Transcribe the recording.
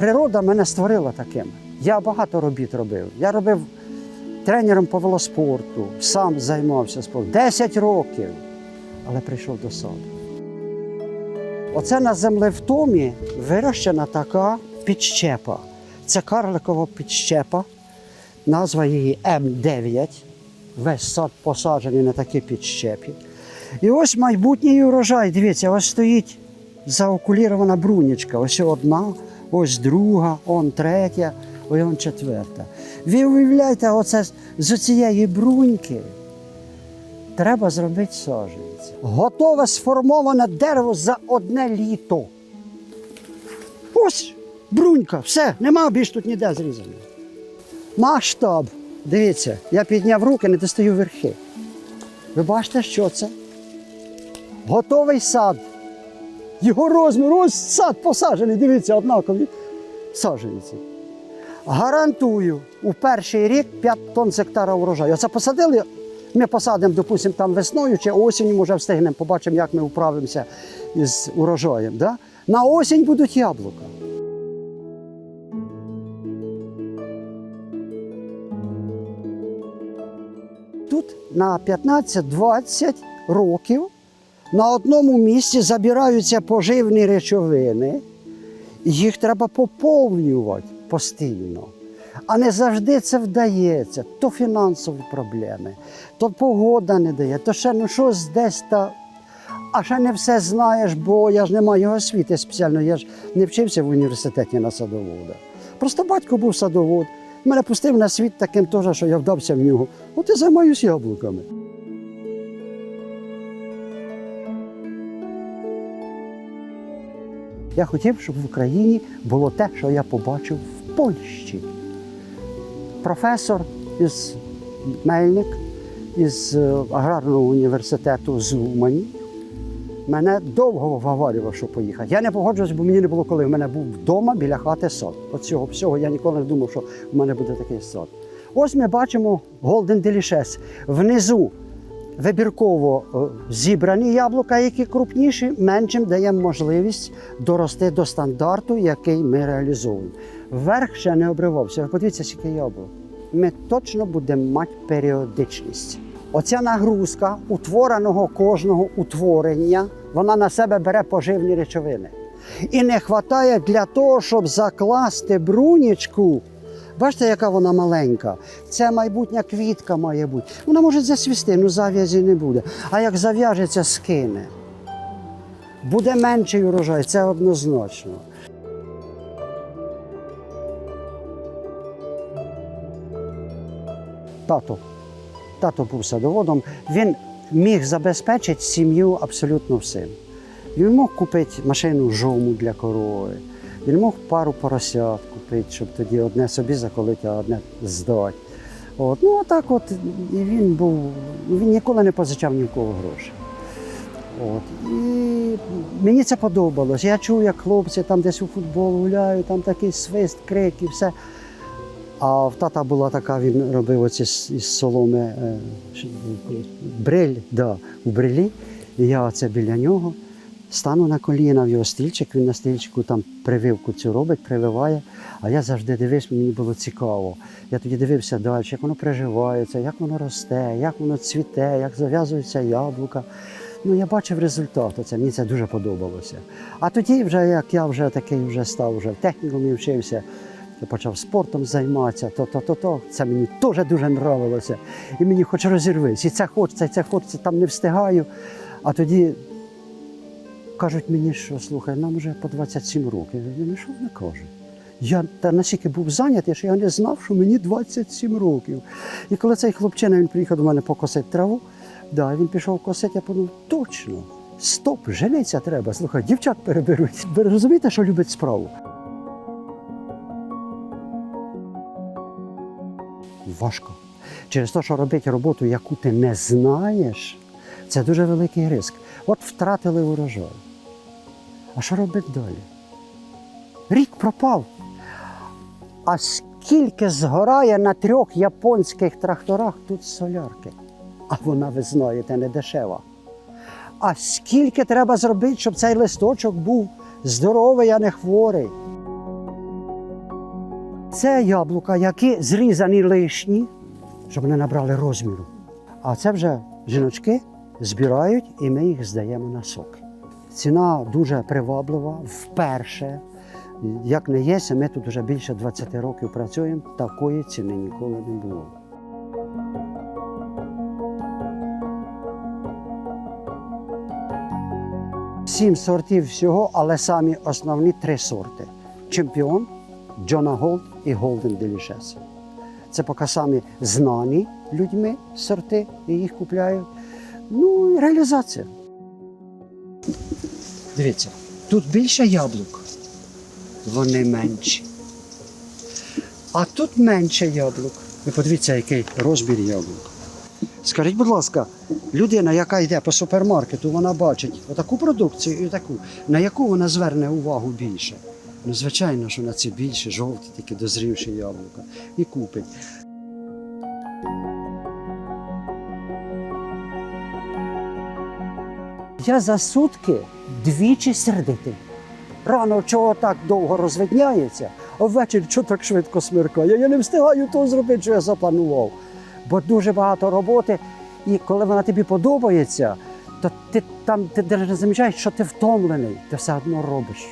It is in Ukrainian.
Природа мене створила таким. Я багато робіт робив. Я робив тренером по велоспорту, сам займався спортом 10 років, але прийшов до саду. Оце на землевтомі вирощена така підщепа. Це карликова підщепа, назва її М9. Весь сад посаджений на такі підщепі. І ось майбутній урожай. Дивіться, ось стоїть заокулірована брунічка. Ось одна, ось друга, он третя, ось он четверта. Ви уявляєте, оце з- цієї бруньки треба зробити саджанці. Готове сформоване дерево за одне літо. Ось брунька, все, нема більш тут ніде зрізано. Масштаб. Дивіться, я підняв руки, не достаю верхи. Ви бачите, що це? Готовий сад. Його розмір, ось сад посаджений, дивіться, однакові саджанці. Гарантую, у перший рік 5 тонн з гектара урожаю. Оце посадили, ми посадимо, допустимо, там весною чи осінню, може встигнемо, побачимо, як ми управимося із урожаєм. Да? На осінь будуть яблука. Тут на 15-20 років на одному місці забираються поживні речовини, їх треба поповнювати постійно. А не завжди це вдається. То фінансові проблеми, то погода не дає, то ще ну щось десь та. А ще не все знаєш, бо я ж не маю освіти спеціально, я ж не вчився в університеті на садовода. Просто батько був садовод. Мене пустив на світ таким теж, що я вдався в нього. От і займаюся яблуками. Я хотів, щоб в Україні було те, що я побачив в Польщі. Професор із Мельник із е, аграрного університету з Умані мене довго вговорював, що поїхати. Я не погоджувався, бо мені не було коли. У мене був вдома біля хати сад. От цього всього я ніколи не думав, що в мене буде такий сад. Ось ми бачимо Golden Delicious. Внизу вибірково е, зібрані яблука, які крупніші, меншим даємо можливість дорости до стандарту, який ми реалізовуємо. Верх ще не обривався. Подивіться, скільки яблук. Ми точно будемо мати періодичність. Оця нагрузка утвореного кожного утворення, вона на себе бере поживні речовини. І не вистачає для того, щоб закласти брунічку. Бачите, яка вона маленька. Це майбутня квітка має бути. Вона може засвісти, ну зав'язі не буде. А як зав'яжеться, скине. Буде менший урожай, це однозначно. Тато. Тато був садоводом. Він міг забезпечити сім'ю абсолютно всім. Він мог купити машину жому для корови. Він мог пару поросят купити, щоб тоді одне собі заколити, а одне здати. От. Ну, а так от і він був, він ніколи не позичав ні в кого грошей. От. І мені це подобалось. Я чув, як хлопці там десь у футбол гуляють, там такий свист, крик і все. А в тата була така, він робив оці із соломи е, бриль, да, у брилі. І я оце біля нього стану на коліна в його стільчик, він на стільчику там прививку цю робить, прививає. А я завжди дивився, мені було цікаво. Я тоді дивився далі, як воно приживається, як воно росте, як воно цвіте, як зав'язуються яблука. Ну, я бачив результат, оце, мені це дуже подобалося. А тоді, вже як я вже такий вже став, вже в технікумі вчився, почав спортом займатися, то, то, то, то. Це мені теж дуже нравилося. І мені хоч розірвись, і це хочеться, і це хочеться, там не встигаю. А тоді кажуть мені, що слухай, нам вже по 27 років. Я ну що вони кажуть? Я та настільки був зайнятий, що я не знав, що мені 27 років. І коли цей хлопчина він приїхав до мене покосити траву, да, він пішов косити, я подумав, точно, стоп, жениться треба. Слухай, дівчат переберуть. Ви розумієте, що любить справу? Важко. Через те, що робити роботу, яку ти не знаєш, це дуже великий ризик. От втратили урожай. А що робити далі? Рік пропав. А скільки згорає на трьох японських тракторах тут солярки? А вона, ви знаєте, не дешева. А скільки треба зробити, щоб цей листочок був здоровий, а не хворий? Це яблука, які зрізані лишні, щоб не набрали розміру. А це вже жіночки збирають і ми їх здаємо на сок. Ціна дуже приваблива вперше. Як не є, ми тут вже більше 20 років працюємо, такої ціни ніколи не було. Сім сортів всього, але самі основні три сорти: чемпіон, Джона Голд і Голден Delicious. Це поки самі знані людьми сорти і їх купляють. Ну і реалізація. Дивіться, тут більше яблук, вони менші. А тут менше яблук. Ви подивіться, який розмір яблук. Скажіть, будь ласка, людина, яка йде по супермаркету, вона бачить отаку продукцію і таку, на яку вона зверне увагу більше? Ну, звичайно, що на ці більше жовті, такі дозрівші яблука, і купить. Я за сутки двічі сердитий. Рано чого так довго розвидняється, а ввечері чого так швидко смеркає. Я не встигаю того зробити, що я запланував. Бо дуже багато роботи, і коли вона тобі подобається, то ти там ти не замічаєш, що ти втомлений, ти все одно робиш.